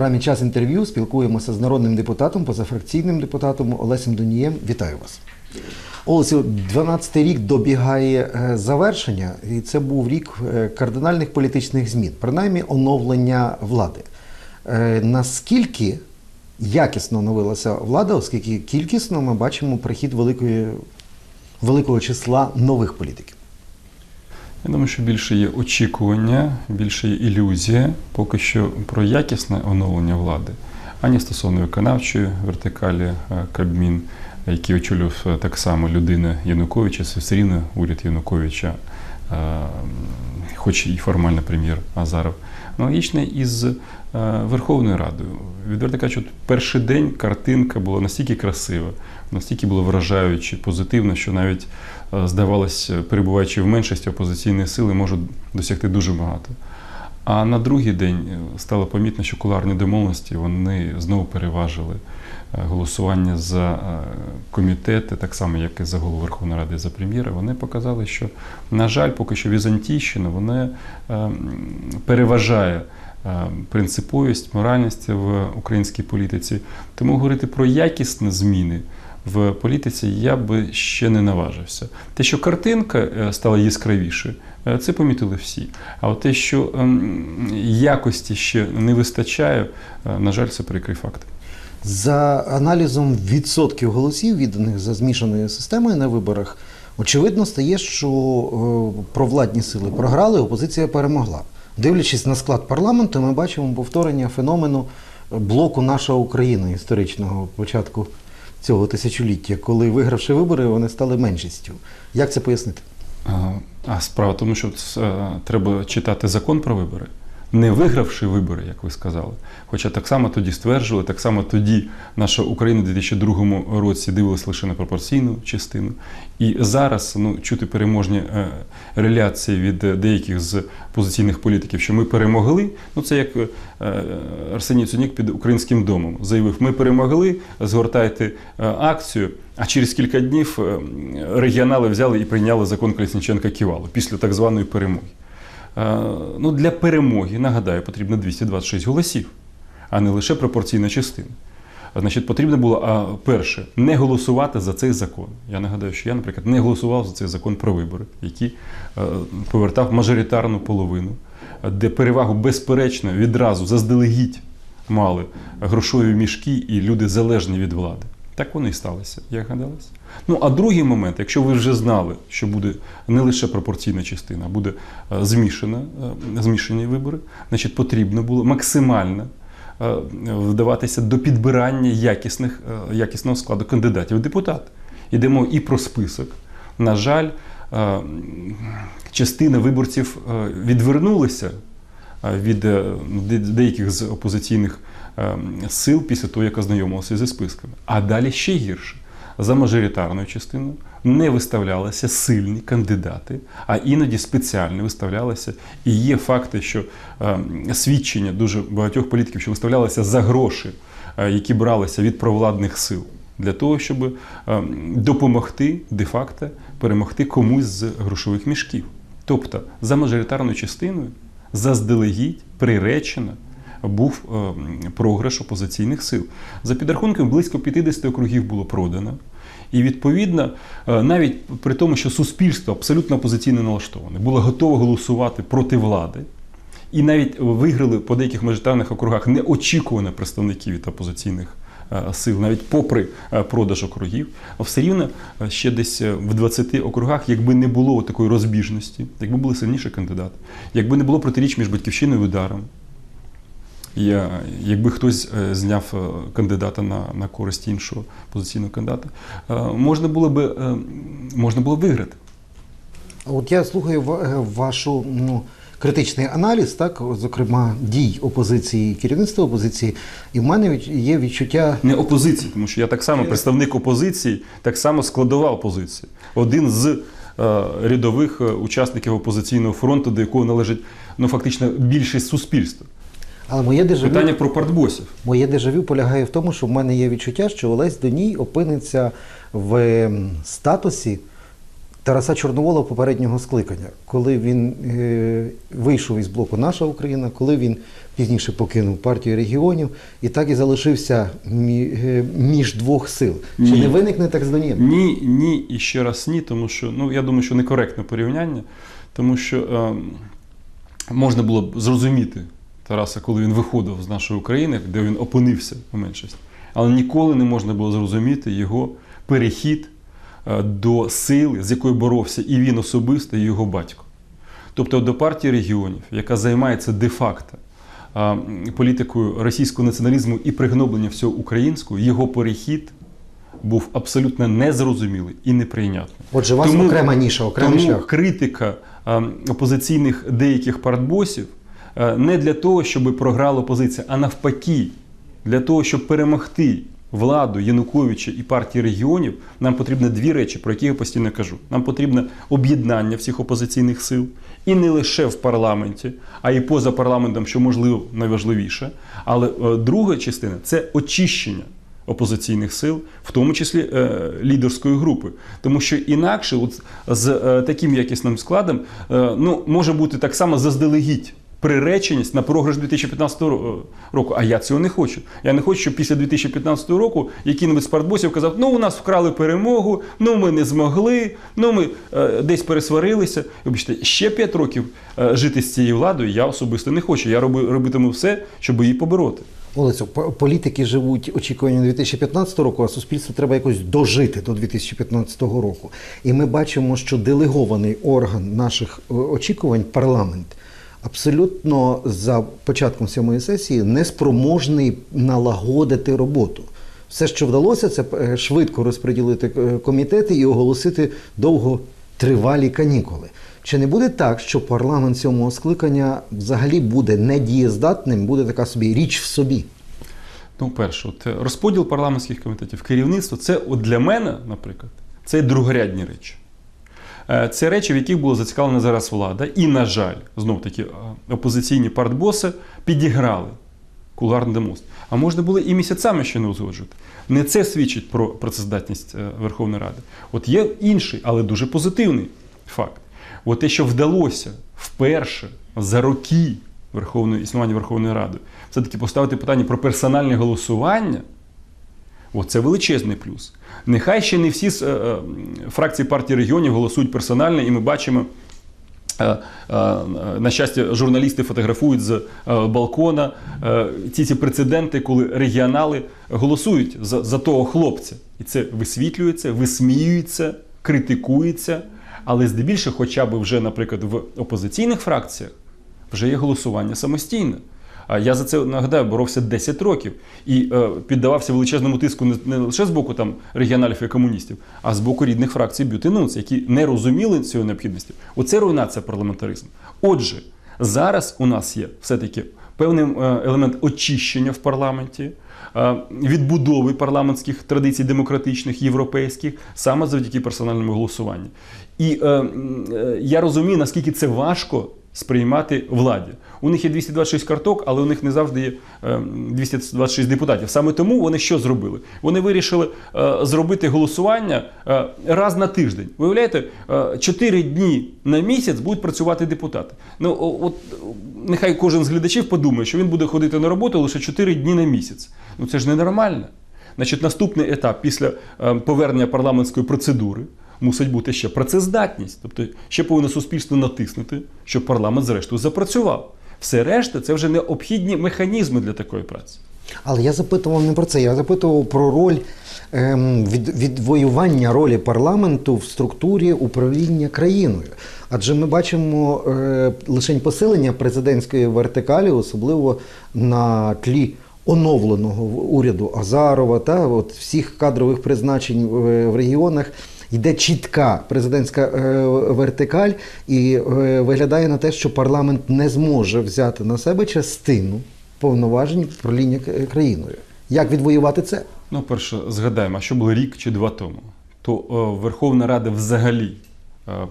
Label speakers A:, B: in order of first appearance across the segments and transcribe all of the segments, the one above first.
A: Програмі час інтерв'ю спілкуємося з народним депутатом, позафракційним депутатом Олесем Донієм. Вітаю вас. Олесю, 12-й рік добігає е, завершення, і це був рік е, кардинальних політичних змін, принаймні оновлення влади. Е, Наскільки якісно оновилася влада, оскільки кількісно ми бачимо прихід великої, великого числа нових політиків?
B: Я думаю, що більше є очікування, більше є ілюзія поки що про якісне оновлення влади, ані стосовно виконавчої вертикалі е, Кабмін, який очолював е, так само людина Януковича, це уряд Януковича, е, хоч і формально прем'єр Азаров. Аналогічне із Верховною Радою. Відверто кажучи, перший день картинка була настільки красива, настільки було вражаюче, позитивно, що навіть е, здавалось, перебуваючи в меншості опозиційні сили, можуть досягти дуже багато. А на другий день е, стало помітно, що куларні домовленості вони знову переважили е, голосування за комітети, так само як і за голову Верховної Ради і за прем'єра. Вони показали, що, на жаль, поки що Візантійщина вона е, переважає принциповість, моральність в українській політиці. Тому говорити про якісні зміни в політиці я би ще не наважився. Те, що картинка е, стала яскравіше, е, це помітили всі. А от те, що ем, якості ще не вистачає, е, на жаль, це прикрий факт.
A: За аналізом відсотків голосів, відданих за змішаною системою на виборах, очевидно стає, що е, провладні сили програли, опозиція перемогла. Дивлячись на склад парламенту, ми бачимо повторення феномену блоку Наша Україна історичного початку цього тисячоліття, коли вигравши вибори, вони стали меншістю. Як це пояснити?
B: А, справа в тому, що це, треба читати закон про вибори, не вигравши вибори, як ви сказали. Хоча так само тоді стверджували, так само тоді наша Україна у 2002 році дивилась лише на пропорційну частину. І зараз ну, чути переможні е, реляції від е, деяких з позиційних політиків, що ми перемогли. Ну це як е, Арсеній Цунік під українським домом заявив: ми перемогли, згортайте акцію. А через кілька днів регіонали взяли і прийняли закон Колесніченка Ківалу після так званої перемоги. Е, Ну, для перемоги, нагадаю, потрібно 226 голосів, а не лише пропорційна частина. Значить, потрібно було, а, перше, не голосувати за цей закон. Я нагадаю, що я, наприклад, не голосував за цей закон про вибори, який е, повертав мажоритарну половину, е, де перевагу безперечно відразу заздалегідь мали грошові мішки і люди залежні від влади. Так воно і сталося, як гадалось. Ну а другий момент, якщо ви вже знали, що буде не лише пропорційна частина, а буде е, змішана, е, змішані вибори, значить потрібно було максимально е, вдаватися до підбирання якісних, якісного складу кандидатів в депутати. Йдемо і про список. На жаль, частина виборців відвернулися е, від деяких з опозиційних сил після того, як ознайомилися зі списками. А далі ще гірше. За мажоритарною частиною не виставлялися сильні кандидати, а іноді спеціально виставлялися. І є факти, що е, свідчення дуже багатьох політиків, що виставлялися за гроші, е, які бралися від провладних сил, для того, щоб е, допомогти де-факто перемогти комусь з грошових мішків. Тобто за мажоритарною частиною заздалегідь приречено був е, програш опозиційних сил. За підрахунками, близько 50 округів було продано. І відповідно, е, навіть при тому, що суспільство абсолютно опозиційно налаштоване, було готове голосувати проти влади, і навіть виграли по деяких мажоритарних округах неочікувано представників від опозиційних е, сил, навіть попри продаж округів, а все рівно ще десь в 20 округах, якби не було такої розбіжності, якби були сильніші кандидати, якби не було протиріч між батьківщиною і ударом. Я, якби хтось е, зняв е, кандидата на, на користь іншого позиційного кандидата, е, можна було е, можна було б виграти.
A: От я слухаю ва- вашу ну, критичний аналіз, так, зокрема, дій опозиції, керівництва опозиції, і в мене є відчуття.
B: Не опозиції, тому що я так само представник опозиції, так само складова опозиції. Один з е, рядових учасників опозиційного фронту, до якого належить ну, фактично більшість суспільства.
A: Але моє дежавю,
B: Питання про партбосів.
A: моє дежавю полягає в тому, що в мене є відчуття, що Олесь Доній опиниться в ем, статусі Тараса Чорновола попереднього скликання, коли він е, вийшов із блоку Наша Україна, коли він пізніше покинув партію регіонів і так і залишився мі- е, між двох сил. Чи не виникне так здання?
B: Ні, ні і ще раз ні, тому що ну я думаю, що некоректне порівняння, тому що е, можна було б зрозуміти Тараса, коли він виходив з нашої України, де він опинився у меншості. Але ніколи не можна було зрозуміти його перехід е, до сили, з якою боровся і він особисто, і його батько. Тобто до партії регіонів, яка займається де-факто політикою російського націоналізму і пригноблення всього українського, його перехід був абсолютно незрозумілий і неприйнятний.
A: Отже, у вас окрема ніша, окремий
B: тому
A: шлях.
B: критика опозиційних деяких партбосів не для того, щоб програла опозиція, а навпаки, для того, щоб перемогти владу Януковича і партії регіонів, нам потрібно дві речі, про які я постійно кажу. Нам потрібно об'єднання всіх опозиційних сил, і не лише в парламенті, а й поза парламентом, що можливо найважливіше. Але е, друга частина це очищення опозиційних сил, в тому числі е, лідерської групи. Тому що інакше, от з е, таким якісним складом, е, ну, може бути так само заздалегідь. Приреченість на програш 2015 ро- року. А я цього не хочу. Я не хочу, щоб після 2015 року який-небудь з партбосів казав: ну у нас вкрали перемогу, ну ми не змогли, ну ми е, десь пересварилися. Вибачте, ще 5 років е, жити з цією владою я особисто не хочу. Я роби, робитиму все, щоб її побороти.
A: Олесю, по- політики живуть очікуванням 2015 року, а суспільству треба якось дожити до 2015 року. І ми бачимо, що делегований орган наших е, очікувань, парламент, абсолютно за початком сьомої сесії неспроможний налагодити роботу. Все, що вдалося, це е, швидко розподілити е, комітети і оголосити довготривалі канікули. Чи не буде так, що парламент сьомого скликання взагалі буде недієздатним, буде така собі річ в собі?
B: Ну, перше, от е, розподіл парламентських комітетів, керівництво це от для мене, наприклад, це другорядні речі. Е, Це речі, в яких була зацікавлена зараз влада. І, на жаль, знов таки е, опозиційні партбоси підіграли кулуарний демост. А можна було і місяцями ще не узгоджувати. Не це свідчить про працездатність е, Верховної Ради. От є інший, але дуже позитивний факт. От те, що вдалося вперше за роки Верховної існування Верховної Ради, все-таки поставити питання про персональне голосування. Оце величезний плюс. Нехай ще не всі е, е, фракції партії регіонів голосують персонально, і ми бачимо. е, На щастя, журналісти фотографують з балкона ці ці прецеденти, коли регіонали голосують за, за того хлопця. І це висвітлюється, висміюється, критикується. Але здебільшого, хоча б вже, наприклад, в опозиційних фракціях вже є голосування самостійне. Я за це нагадаю, боровся 10 років і е, піддавався величезному тиску не, лише з боку там регіоналів і комуністів, а з боку рідних фракцій Бютинуц, які не розуміли цієї необхідності. Оце руйнація парламентаризму. Отже, зараз у нас є все-таки певний е, елемент очищення в парламенті. е, Відбудови парламентських традицій демократичних, європейських, саме завдяки персональному голосуванню. І е, е, я розумію, наскільки це важко сприймати владі. У них є 226 карток, але у них не завжди є е, 226 депутатів. Саме тому вони що зробили? Вони вирішили е, зробити голосування е, раз на тиждень. Виявляєте, е, 4 дні на місяць будуть працювати депутати. Ну, от е, нехай кожен з глядачів подумає, що він буде ходити на роботу лише 4 дні на місяць. Ну це ж ненормально. Значить, наступний етап після е, повернення парламентської процедури мусить бути ще працездатність. Тобто ще повинно суспільство натиснути, щоб парламент зрештою запрацював. Все решта це вже необхідні механізми для такої праці.
A: Але я запитував не про це, я запитував про роль ем, від, відвоювання ролі парламенту в структурі управління країною. Адже ми бачимо е, лише посилення президентської вертикалі, особливо на тлі оновленого уряду Азарова та от всіх кадрових призначень в, в регіонах. Йде чітка президентська е, вертикаль, і е, виглядає на те, що парламент не зможе взяти на себе частину повноважень управління країною. Як відвоювати це?
B: Ну, перше, згадаємо, що було рік чи два тому, то е, Верховна Рада взагалі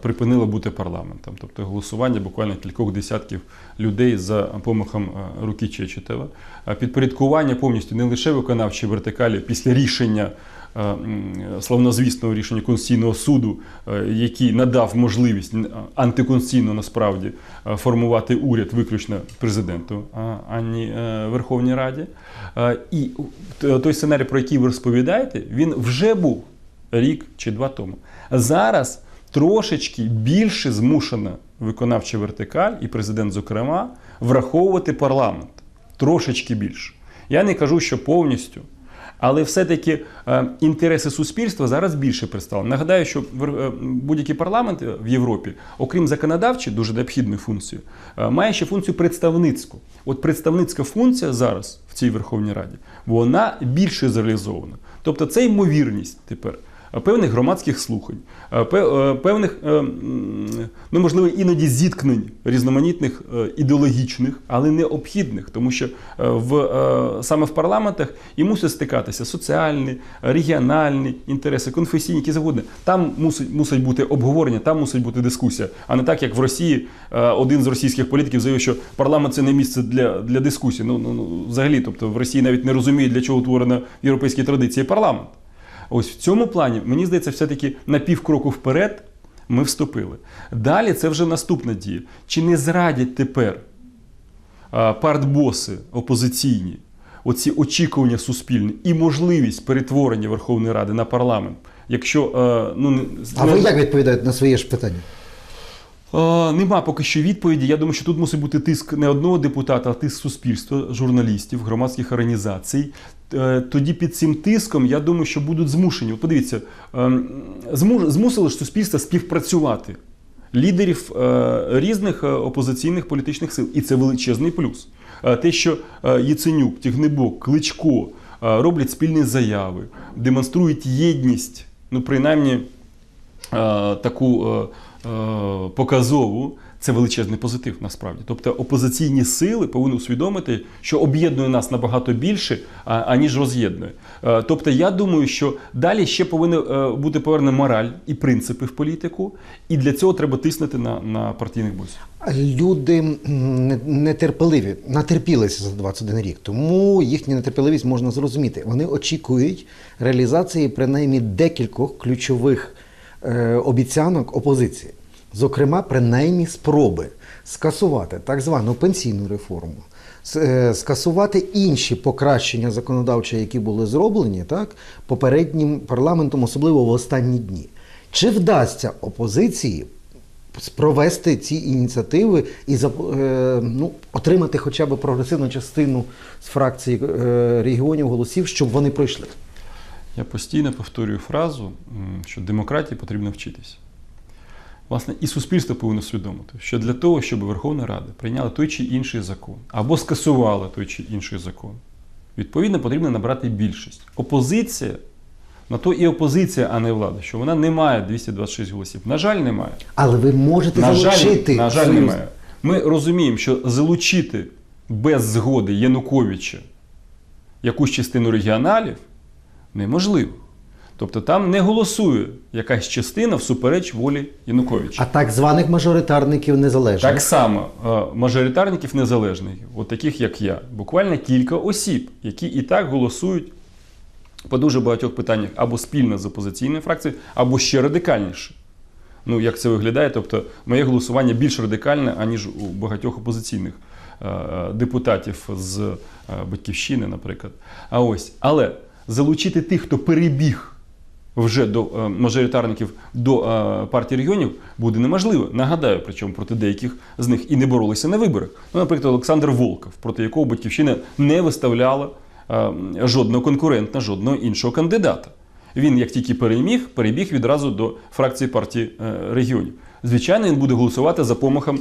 B: припинило бути парламентом. Тобто голосування буквально кількох десятків людей за помахом руки Чечетова. Е, Підпорядкування повністю не лише виконавчої вертикалі після рішення. Е, Славнозвісного рішення Конституційного суду, е, який надав можливість н- антиконституційно насправді е, формувати уряд виключно президенту, ані е, Верховній Раді. Е, І той сценарій, про який ви розповідаєте, він вже був рік чи два тому. Зараз трошечки більше змушена виконавча вертикаль, і президент, зокрема, враховувати парламент. Трошечки більше. Я не кажу, що повністю. Але все-таки е, інтереси суспільства зараз більше представлені. Нагадаю, що в е, будь-який парламент в Європі, окрім законодавчої, дуже необхідної функції, е, має ще функцію представницьку. От представницька функція зараз в цій Верховній Раді, вона більше зреалізована. Тобто це ймовірність тепер е, певних громадських слухань, е, е, певних, е, ну можливо, іноді зіткнень різноманітних ідеологічних, але необхідних, тому що в саме в парламентах і мусять стикатися соціальні, регіональні інтереси, конфесійні, які завгодно. Там мусить, мусить бути обговорення, там мусить бути дискусія, а не так, як в Росії один з російських політиків заявив, що парламент це не місце для, для дискусії. Ну, ну, ну взагалі, тобто в Росії навіть не розуміють, для чого утворена в європейській традиції парламент. Ось в цьому плані, мені здається, все-таки на півкроку вперед ми вступили. Далі це вже наступна дія. Чи не зрадять тепер партбоси опозиційні, оці очікування суспільні і можливість перетворення Верховної Ради на парламент? Якщо е, ну не-
A: А ви як відповідаєте на своє ж питання?
B: Е, Нема поки що відповіді. Я думаю, що тут мусить бути тиск не одного депутата, а тиск суспільства, журналістів, громадських організацій. Е, Тоді під цим тиском, я думаю, що будуть змушені. Подивіться, ем, зму- змусили ж суспільство співпрацювати лідерів е, різних е, опозиційних політичних сил. І це величезний плюс. Те, що Яценюк, Тягнебок, Кличко роблять спільні заяви, демонструють єдність, ну принаймні таку показову, це величезний позитив насправді. Тобто опозиційні сили повинні усвідомити, що об'єднує нас набагато більше, аніж роз'єднує. Е, Тобто, я думаю, що далі ще повинна е, бути повернена мораль і принципи в політику, і для цього треба тиснути на, на партійних босів.
A: Люди не- нетерпеливі, натерпілися за 21 рік, тому їхню нетерпеливість можна зрозуміти. Вони очікують реалізації принаймні декількох ключових е, обіцянок опозиції. Зокрема, принаймні спроби скасувати так звану пенсійну реформу, е, скасувати інші покращення законодавчі, які були зроблені так, попереднім парламентом, особливо в останні дні. Чи вдасться опозиції провести ці ініціативи і е, ну, отримати хоча б прогресивну частину з фракції е, регіонів голосів, щоб вони пройшли?
B: Я постійно повторюю фразу, що демократії потрібно вчитися. Власне, і суспільство повинно усвідомити, що для того, щоб Верховна Рада прийняла той чи інший закон або скасувала той чи інший закон, відповідно потрібно набрати більшість. Опозиція, на то і опозиція, а не влада, що вона не має 226 голосів. На жаль, немає.
A: Але ви можете
B: На жаль, на жаль, немає. Ми розуміємо, що залучити без згоди Януковича якусь частину регіоналів неможливо. Тобто там не голосує якась частина всупереч волі Януковича.
A: А так званих мажоритарників незалежних.
B: Так само е, мажоритарників незалежних, от таких як я, буквально кілька осіб, які і так голосують по дуже багатьох питаннях або спільно з опозиційною фракцією, або ще радикальніше. Ну, як це виглядає? Тобто, моє голосування більш радикальне, аніж у багатьох опозиційних е, депутатів з е, батьківщини, наприклад. А ось, але залучити тих, хто перебіг вже до е, мажоритарників до е, партії регіонів буде неможливо. Нагадаю, причому проти деяких з них і не боролися на виборах. Ну, наприклад, Олександр Волков, проти якого батьківщина не виставляла е, жодного конкурента, жодного іншого кандидата. Він, як тільки переміг, перебіг відразу до фракції партії регіонів. Звичайно, він буде голосувати за помахом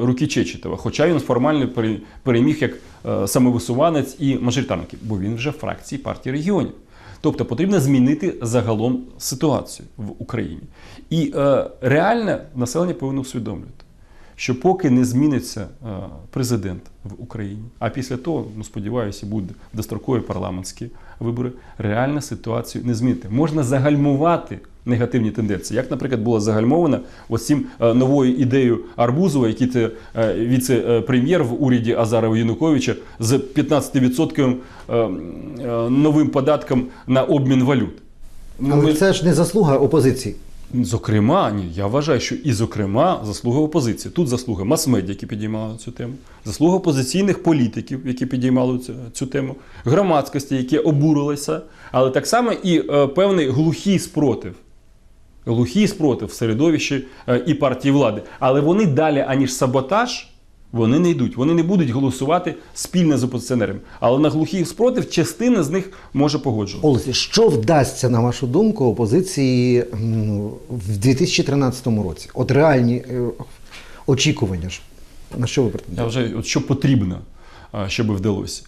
B: руки Чечетова, хоча він формально пере- переміг як самовисуванець і мажоритарник, бо він вже в фракції партії регіонів. Тобто потрібно змінити загалом ситуацію в Україні. І е, реально населення повинно усвідомлювати, що поки не зміниться е, президент в Україні, а після того, ну сподіваюся, будуть дострокові парламентські вибори, реальна ситуацію не змінити. Можна загальмувати негативні тенденції, як, наприклад, було загальмовано ось цим е, новою ідеєю Арбузова, який це е, віце-прем'єр в уряді Азарова Януковича з 15% е, новим податком на обмін валют. Ну,
A: Але
B: ми-
A: це ж не заслуга опозиції.
B: Зокрема, ні, я вважаю, що і зокрема заслуга опозиції. Тут заслуга мас-медіа, які підіймали цю тему, заслуга опозиційних політиків, які підіймали цю, цю тему, громадськості, які обурилися, але так само і е, певний глухий спротив. Глухий спротив в середовищі е, і партії влади. Але вони далі, аніж саботаж, вони не йдуть. Вони не будуть голосувати спільно з опозиціонерами. Але на глухий спротив частина з них може погоджувати.
A: Олесі, що вдасться, на вашу думку, опозиції в 2013 році? От реальні е, очікування ж. На що ви
B: Я
A: претендуєте?
B: вже от що потрібно, а, щоб вдалося.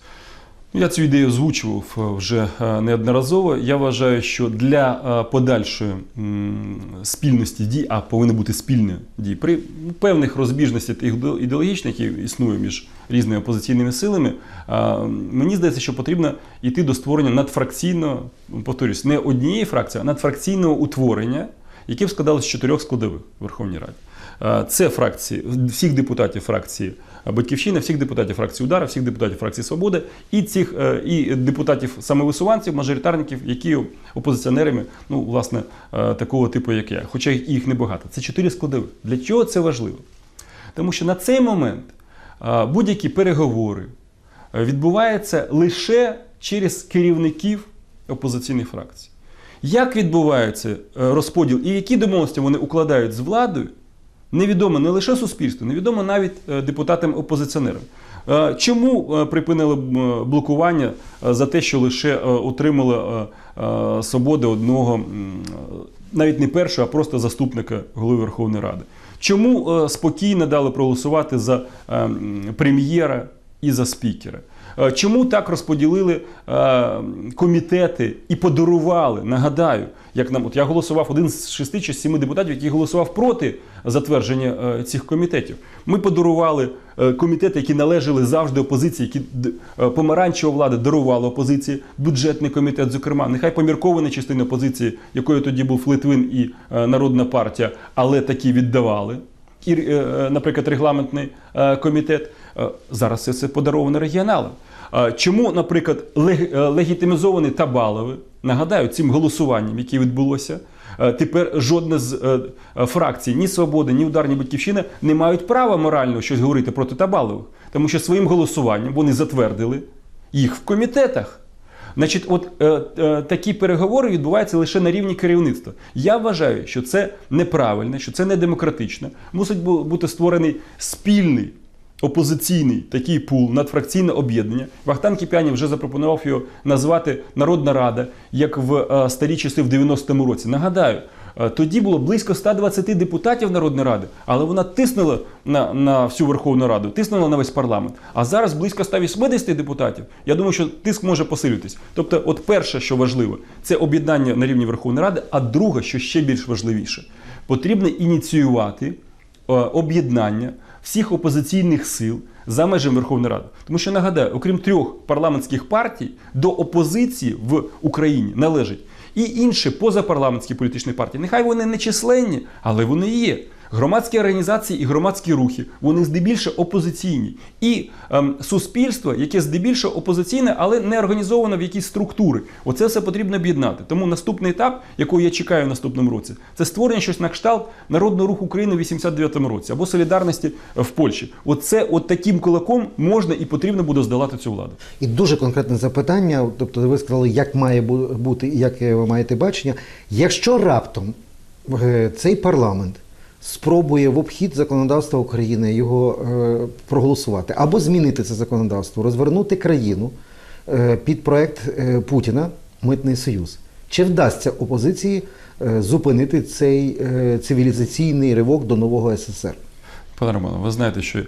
B: Я цю ідею озвучував е, вже е, неодноразово. Я вважаю, що для е, подальшої спільності дій, а повинні бути спільні дії, при певних розбіжностях іде- ідеологічних, які існує між різними опозиційними силами, мені здається, що потрібно йти до створення надфракційного, повторюсь, не однієї фракції, а надфракційного утворення, яке б складалося з чотирьох складових в Верховній Раді. Е, Це фракції всіх депутатів фракції Батьківщина, всіх депутатів фракції Удара, всіх депутатів фракції Свобода і цих е, і депутатів самовисуванців, мажоритарників, які опозиціонерами, ну власне, е, такого типу, як я. Хоча їх небагато. Це чотири складових. Для чого це важливо? Тому що на цей момент будь-які переговори відбуваються лише через керівників опозиційних фракцій. Як відбувається е, розподіл і які домовленості вони укладають з владою, невідомо не лише суспільству, невідомо навіть е, депутатам-опозиціонерам. Е, Чому припинили блокування за те, що лише отримали свободи одного, навіть не першого, а просто заступника голови Верховної Ради? Чому спокійно дали проголосувати за прем'єра і за спікера? Е, Чому так розподілили е, комітети і подарували? Нагадаю, як нам от я голосував один з шести чи сіми депутатів, який голосував проти затвердження е, цих комітетів. Ми подарували комітети, які належали завжди опозиції, які помаранчева влада дарувала опозиції, бюджетний комітет, зокрема, нехай поміркована частина опозиції, якою тоді був Литвин і Народна партія, але такі віддавали. І, наприклад, регламентний комітет. Е, Зараз це подаровано регіоналам. Е, Чому, наприклад, е, легітимізований Табалови, нагадаю, цим голосуванням, яке відбулося, тепер жодна з фракцій, ні Свобода, ні Удар, ні Батьківщина не мають права морально щось говорити проти Табалових, тому що своїм голосуванням вони затвердили їх в комітетах. Значить, от е, е, такі переговори відбуваються лише на рівні керівництва. Я вважаю, що це неправильно, що це недемократично. Мусить бути створений спільний опозиційний такий пул, надфракційне об'єднання. Вахтан Кіпянів вже запропонував його назвати Народна Рада, як в е, старі часи в 90-му році. Нагадаю, е, тоді було близько 120 депутатів Народної Ради, але вона тиснула на, на всю Верховну Раду, тиснула на весь парламент. А зараз близько 180 депутатів. Я думаю, що тиск може посилюватись. Тобто, от перше, що важливо, це об'єднання на рівні Верховної Ради, а друге, що ще більш важливіше, потрібно ініціювати е, об'єднання всіх опозиційних сил за межами Верховної Ради. Тому що нагадаю, окрім трьох парламентських партій, до опозиції в Україні належить і інші позапарламентські політичні партії. Нехай вони не численні, але вони є. Громадські організації і громадські рухи, вони здебільшого опозиційні. І ем, суспільство, яке здебільшого опозиційне, але не організовано в якісь структури. Оце все потрібно об'єднати. Тому наступний етап, якого я чекаю в наступному році, це створення щось на кшталт Народного руху України в 89-му році або солідарності в Польщі. Оце от таким кулаком можна і потрібно буде здолати цю владу.
A: І дуже конкретне запитання. Тобто, ви сказали, як має бути, і яке ви маєте бачення. Якщо раптом е, цей парламент спробує в обхід законодавства України його е, проголосувати або змінити це законодавство, розвернути країну е, під проект е, Путіна Митний Союз, чи вдасться опозиції зупинити цей цивілізаційний ривок до нового СССР?
B: Пане Романе, ви знаєте, що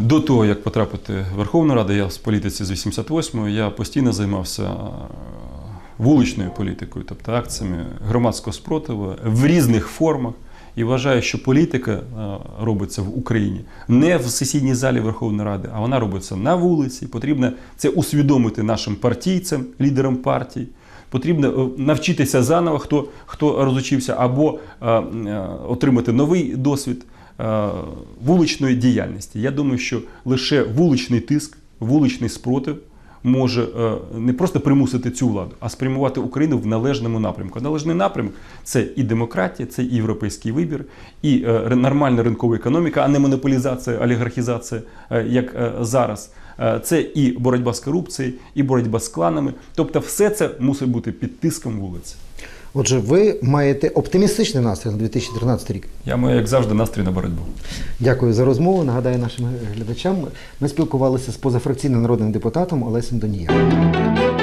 B: до того, як потрапити в Верховну Раду, я в політиці з 88-го, я постійно займався вуличною політикою, тобто акціями громадського спротиву в різних формах. І вважаю, що політика е, робиться в Україні не в сесійній залі Верховної Ради, а вона робиться на вулиці. Потрібно це усвідомити нашим партійцям, лідерам партій. Потрібно е, навчитися заново, хто, хто розучився, або е, е, отримати новий досвід е, вуличної діяльності. Я думаю, що лише вуличний тиск, вуличний спротив може е, не просто примусити цю владу, а спрямувати Україну в належному напрямку. Належний напрямок це і демократія, це і європейський вибір, і е, нормальна ринкова економіка, а не монополізація, олігархізація, е, як зараз. Це і боротьба з корупцією, і боротьба з кланами. Тобто, все це мусить бути під тиском вулиці.
A: Отже, ви маєте оптимістичний настрій на 2013 рік.
B: Я маю, як завжди, настрій на боротьбу.
A: Дякую за розмову. Нагадаю нашим глядачам, ми спілкувалися з позафракційним народним депутатом Олесем Донієм.